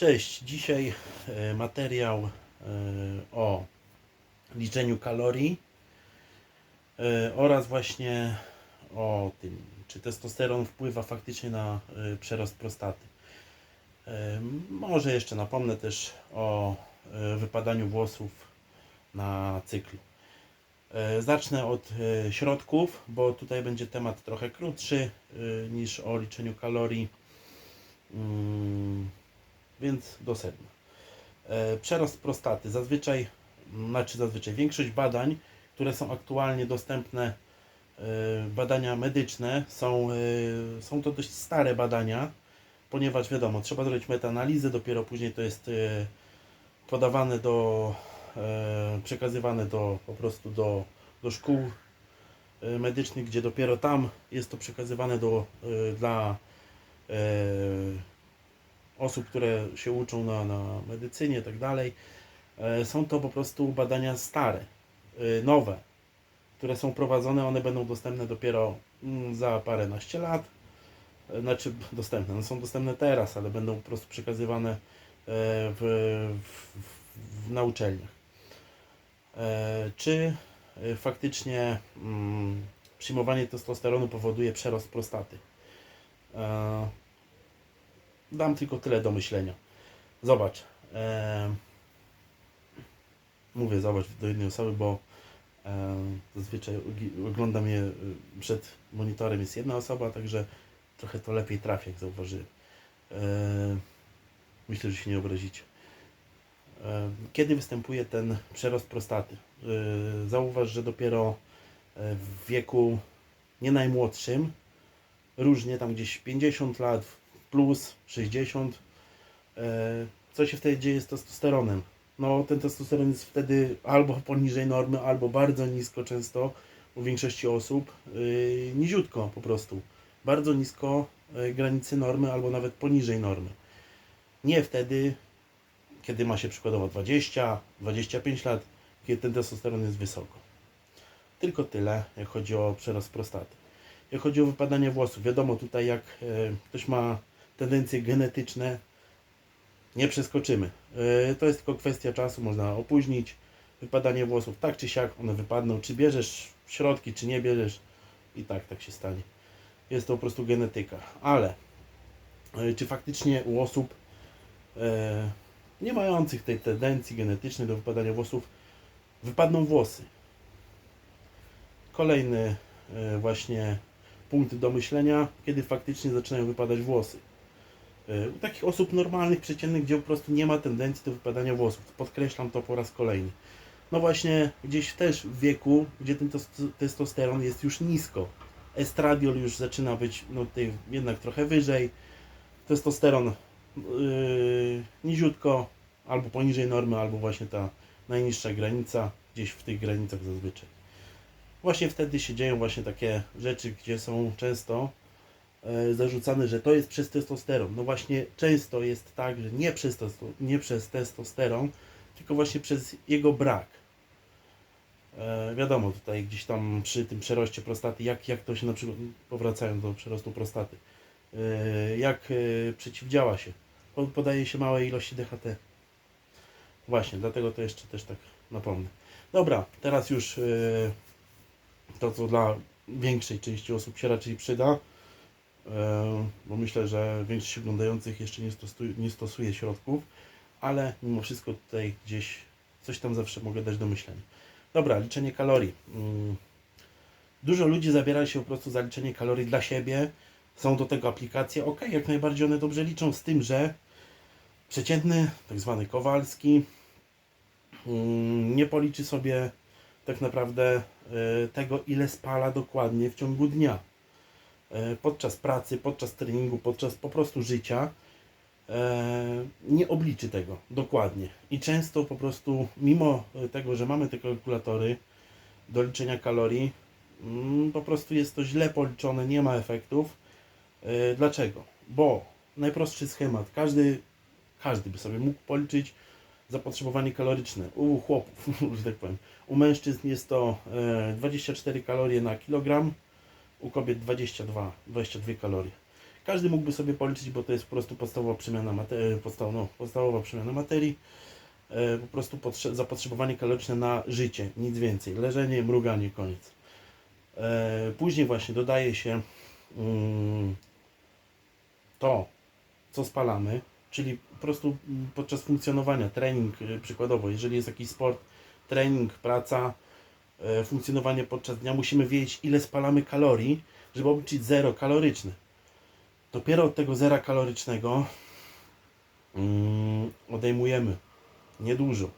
Cześć, dzisiaj e, materiał e, o liczeniu kalorii e, oraz właśnie o tym, czy testosteron wpływa faktycznie na przerost prostaty. Może jeszcze napomnę też o wypadaniu włosów na cyklu. Zacznę od środków, bo tutaj będzie temat trochę krótszy niż o liczeniu kalorii. Więc do sedna. E, Przerost prostaty. Zazwyczaj, znaczy zazwyczaj, większość badań, które są aktualnie dostępne, e, badania medyczne, są, e, są to dość stare badania, ponieważ wiadomo, trzeba zrobić metaanalizę, dopiero później to jest podawane do, przekazywane do, po prostu do, do szkół medycznych, gdzie dopiero tam jest to przekazywane do, dla osób, które się uczą na, na medycynie i tak dalej. E, Są to po prostu badania stare, e, nowe, które są prowadzone. One będą dostępne dopiero mm, za paręnaście lat. E, Znaczy dostępne, one są dostępne teraz, ale będą po prostu przekazywane w, w, w, na uczelniach. Czy faktycznie mm, przyjmowanie testosteronu powoduje przerost prostaty? Dam tylko tyle do myślenia. Zobacz. E, mówię zobacz do jednej osoby, bo e, zazwyczaj ogi- ogląda mnie e, przed monitorem jest jedna osoba, także trochę to lepiej trafi, jak zauważyłem. E, myślę, że się nie obrazicie. E, kiedy występuje ten przerost prostaty? E, zauważ, że dopiero e, w wieku nie najmłodszym, różnie tam gdzieś 50 lat plus 60. E, Co się wtedy dzieje z testosteronem? No, ten testosteron jest wtedy albo poniżej normy, albo bardzo nisko często u większości osób, yy, niziutko po prostu. Bardzo nisko yy, granicy normy, albo nawet poniżej normy. Nie wtedy, kiedy ma się przykładowo 20, 25 lat, kiedy ten testosteron jest wysoko. Tylko tyle, jak chodzi o przerost prostaty. Jak chodzi o wypadanie włosów, wiadomo tutaj jak e, ktoś ma tendencje genetyczne, nie przeskoczymy. E, to jest tylko kwestia czasu, można opóźnić wypadanie włosów. Tak czy siak one wypadną. Czy bierzesz środki, czy nie bierzesz, i tak tak się stanie. Jest to po prostu genetyka. Ale e, czy faktycznie u osób e, nie mających tej tendencji genetycznej do wypadania włosów wypadną włosy? Kolejny właśnie punkt do myślenia, kiedy faktycznie zaczynają wypadać włosy. E, U takich osób normalnych, przeciętnych, gdzie po prostu nie ma tendencji do wypadania włosów. Podkreślam to po raz kolejny. No właśnie, gdzieś też w wieku, gdzie ten tos- testosteron jest już nisko. Estradiol już zaczyna być no, ty, jednak trochę wyżej. Testosteron yy, niziutko, albo poniżej normy, albo właśnie ta najniższa granica, gdzieś w tych granicach zazwyczaj właśnie wtedy się dzieją właśnie takie rzeczy, gdzie są często e, zarzucane, że to jest przez testosteron. No właśnie często jest tak, że nie przez, testo, nie przez testosteron, tylko właśnie przez jego brak. E, wiadomo, tutaj gdzieś tam przy tym przeroście prostaty, jak, jak to się na przykład, powracając do przerostu prostaty, e, jak e, przeciwdziała się. Po- Podaje się małe ilości DHT. Właśnie, dlatego to jeszcze też tak napomnę. Dobra, teraz już e, to, co dla większej części osób się raczej przyda, bo myślę, że większość oglądających jeszcze nie stosuje, nie stosuje środków, ale mimo wszystko tutaj gdzieś coś tam zawsze mogę dać do myślenia. Dobra, liczenie kalorii. Mm. Dużo ludzi zabiera się po prostu za liczenie kalorii dla siebie. Są do tego aplikacje. Ok, jak najbardziej one dobrze liczą, z tym, że przeciętny, tak zwany Kowalski, mm, nie policzy sobie tak naprawdę e, tego, ile spala dokładnie w ciągu dnia. E, Podczas pracy, podczas treningu, podczas po prostu życia e, nie obliczy tego dokładnie. I często po prostu, mimo tego, że mamy te kalkulatory do liczenia kalorii, mm, po prostu jest to źle policzone, nie ma efektów. E, Dlaczego? Bo najprostszy schemat, każdy, każdy by sobie mógł policzyć zapotrzebowanie kaloryczne u chłopów, że tak powiem. U mężczyzn jest to e, 24 kalorie na kilogram, u kobiet 22, 22 kalorie. Każdy mógłby sobie policzyć, bo to jest po prostu podstawowa przemiana materii, podstaw, no, podstawowa przemiana materii. E, po prostu potrze- zapotrzebowanie kaloryczne na życie, nic więcej. Leżenie, mruganie, koniec. E, później właśnie dodaje się mm, to, co spalamy, czyli po prostu mm, podczas funkcjonowania, trening y, przykładowo, jeżeli jest jakiś sport, trening, praca, e, funkcjonowanie podczas dnia, musimy wiedzieć ile spalamy kalorii, żeby obliczyć zero kaloryczne. Dopiero od tego zera kalorycznego mm, odejmujemy niedużo,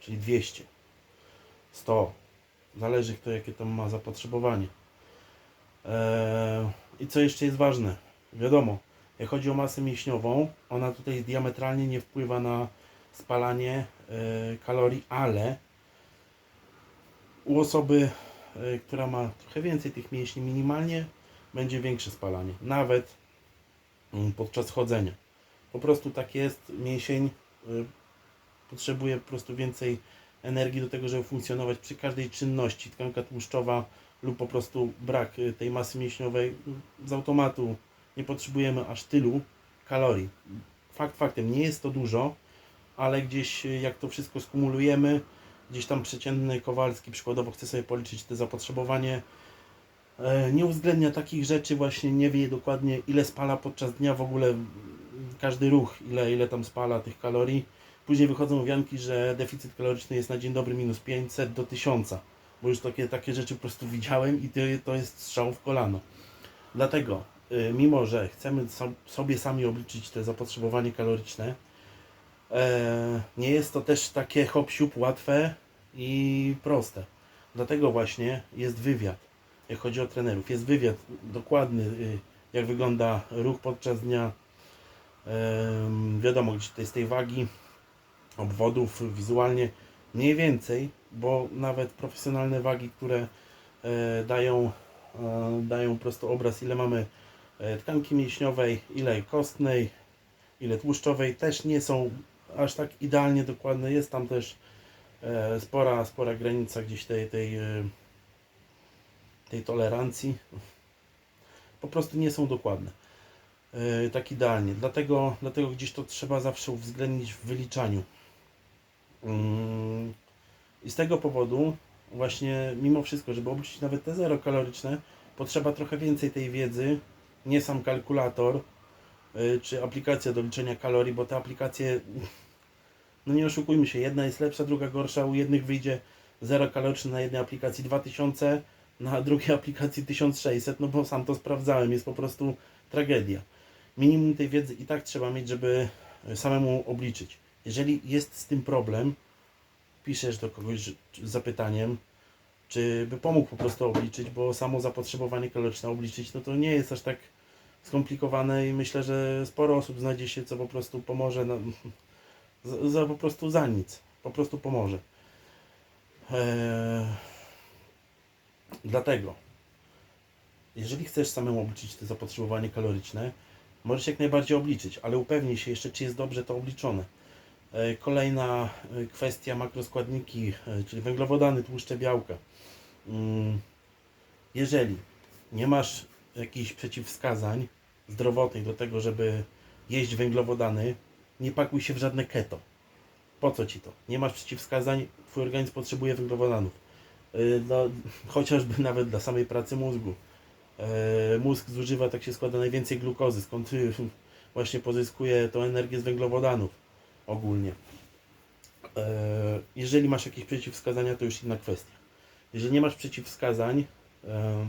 czyli 200, 100, zależy kto jakie tam ma zapotrzebowanie. Eee, I co jeszcze jest ważne? Wiadomo, jak chodzi o masę mięśniową, ona tutaj diametralnie nie wpływa na spalanie e, kalorii, ale u osoby, e, która ma trochę więcej tych mięśni, minimalnie będzie większe spalanie, nawet mm, podczas chodzenia. Po prostu tak jest, mięsień y, potrzebuje po prostu więcej energii do tego, żeby funkcjonować przy każdej czynności. Tkanka tłuszczowa lub po prostu brak y, tej masy mięśniowej y, z automatu nie potrzebujemy aż tylu kalorii. Fakt faktem, nie jest to dużo, ale gdzieś jak to wszystko skumulujemy, gdzieś tam przeciętny Kowalski przykładowo chce sobie policzyć te zapotrzebowanie, e, nie uwzględnia takich rzeczy, właśnie nie wie dokładnie ile spala podczas dnia w ogóle każdy ruch, ile, ile tam spala tych kalorii. Później wychodzą wianki, że deficyt kaloryczny jest na dzień dobry minus 500 do 1000, bo już takie, takie rzeczy po prostu widziałem i to, jest strzał w kolano. Dlatego, y, mimo że chcemy so- sobie sami obliczyć te zapotrzebowanie kaloryczne, e, nie jest to też takie hop łatwe i proste. Dlatego właśnie jest wywiad, jak chodzi o trenerów. Jest wywiad dokładny, y, jak wygląda ruch podczas dnia. Wiadomo, gdzie to jest tej wagi, obwodów wizualnie mniej więcej, bo nawet profesjonalne wagi, które e, dają, e, dają po prostu obraz, ile mamy e, tkanki mięśniowej, ile kostnej, ile tłuszczowej, też nie są aż tak idealnie dokładne. Jest tam też spora, spora granica gdzieś tej, tej, e, tej tolerancji. Po prostu nie są dokładne. E, tak idealnie. Dlatego, dlatego gdzieś to trzeba zawsze uwzględnić w wyliczaniu. Mm, I z tego powodu właśnie mimo wszystko, żeby obliczyć nawet te zero kaloryczne, potrzeba trochę więcej tej wiedzy, nie sam kalkulator czy aplikacja do liczenia kalorii, bo te aplikacje, no nie oszukujmy się, jedna jest lepsza, druga gorsza, u jednych wyjdzie zero kaloryczne na jednej aplikacji 2000, na drugiej aplikacji 1600, no bo sam to sprawdzałem, jest po prostu tragedia. Minimum tej wiedzy i tak trzeba mieć, żeby samemu obliczyć. Jeżeli jest z tym problem, piszesz do kogoś z zapytaniem, czy by pomógł po prostu obliczyć, bo samo zapotrzebowanie kaloryczne obliczyć, no to nie jest aż tak skomplikowane i myślę, że sporo osób znajdzie się, co po prostu pomoże nam, za, za po prostu za nic, po prostu pomoże. Eee, dlatego, jeżeli chcesz samemu obliczyć to zapotrzebowanie kaloryczne, możesz jak najbardziej obliczyć, ale upewnij się jeszcze, czy jest dobrze to obliczone. E, Kolejna e, kwestia makroskładniki, e, czyli węglowodany, tłuszcze, białka. Mm, Jeżeli nie masz jakichś przeciwwskazań zdrowotnych do tego, żeby jeść węglowodany, nie pakuj się w żadne keto. Po co ci to? Nie masz przeciwwskazań, twój organizm potrzebuje węglowodanów. E, Dla, chociażby nawet dla samej pracy mózgu. E, Mózg zużywa, tak się składa, najwięcej glukozy, skąd y, właśnie pozyskuje tą energię z węglowodanów ogólnie. E, Jeżeli masz jakieś przeciwwskazania, to już inna kwestia. Jeżeli nie masz przeciwwskazań, e,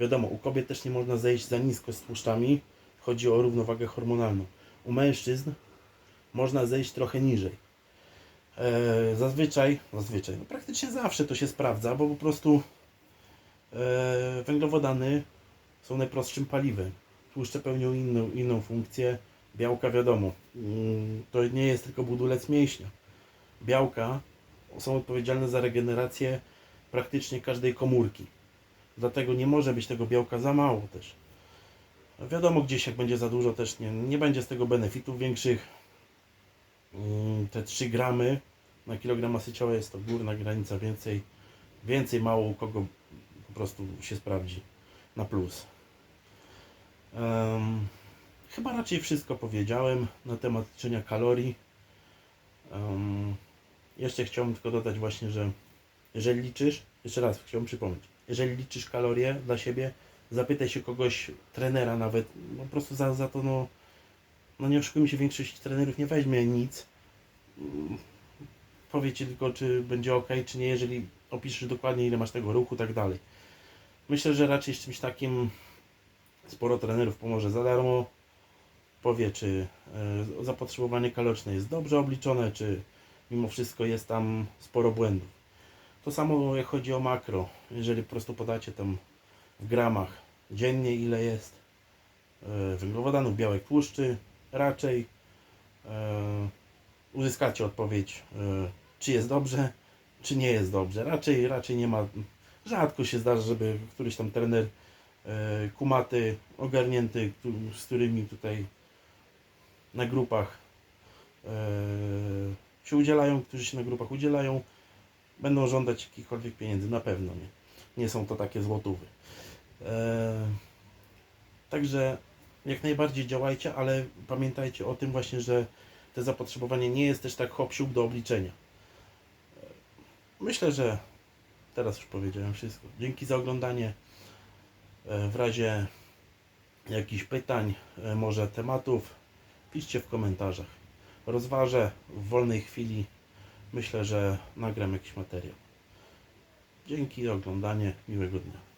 wiadomo, u kobiet też nie można zejść za nisko z tłuszczami. Chodzi o równowagę hormonalną. U mężczyzn można zejść trochę niżej. E, Zazwyczaj, zazwyczaj, no praktycznie zawsze to się sprawdza, bo po prostu e, węglowodany są najprostszym paliwem. Tłuszcze pełnią inną, inną funkcję. Białka wiadomo, mm, to nie jest tylko budulec mięśnia. Białka są odpowiedzialne za regenerację praktycznie każdej komórki. Dlatego nie może być tego białka za mało też. Wiadomo, gdzieś jak będzie za dużo też nie, nie będzie z tego benefitów większych. Mm, Te 3 gramy na kilogram masy ciała jest to górna granica, więcej, więcej mało u kogo po prostu się sprawdzi na plus. Em, chyba raczej wszystko powiedziałem na temat liczenia kalorii. Em, jeszcze chciałbym tylko dodać właśnie, że jeżeli liczysz, jeszcze raz chciałbym przypomnieć, jeżeli liczysz kalorie dla siebie, zapytaj się kogoś, trenera nawet, no po prostu za, za to no, no nie oszukujmy się, większość trenerów nie weźmie nic. Powie ci tylko, czy będzie ok, czy nie, jeżeli opiszesz dokładnie, ile masz tego ruchu, tak dalej. Myślę, że raczej z czymś takim sporo trenerów pomoże za darmo. Powie, czy e, zapotrzebowanie kaloryczne jest dobrze obliczone, czy mimo wszystko jest tam sporo błędów. To samo jak chodzi o makro. Jeżeli po prostu podacie tam w gramach dziennie ile jest e, węglowodanów, białek, tłuszczy, raczej e, uzyskacie odpowiedź, e, czy jest dobrze, czy nie jest dobrze. Raczej, raczej nie ma, rzadko się zdarza, żeby któryś tam trener e, kumaty, ogarnięty, z którymi tutaj na grupach się udzielają, którzy się na grupach udzielają, będą żądać jakichkolwiek pieniędzy, na pewno nie. Nie są to takie złotówy. Także jak najbardziej działajcie, ale pamiętajcie o tym właśnie, że to zapotrzebowanie nie jest też tak hop do obliczenia. Myślę, że teraz już powiedziałem wszystko. Dzięki za oglądanie. E, W razie jakichś pytań, e, może tematów, piszcie w komentarzach. Rozważę w wolnej chwili. Myślę, że nagram jakiś materiał. Dzięki za oglądanie. Miłego dnia.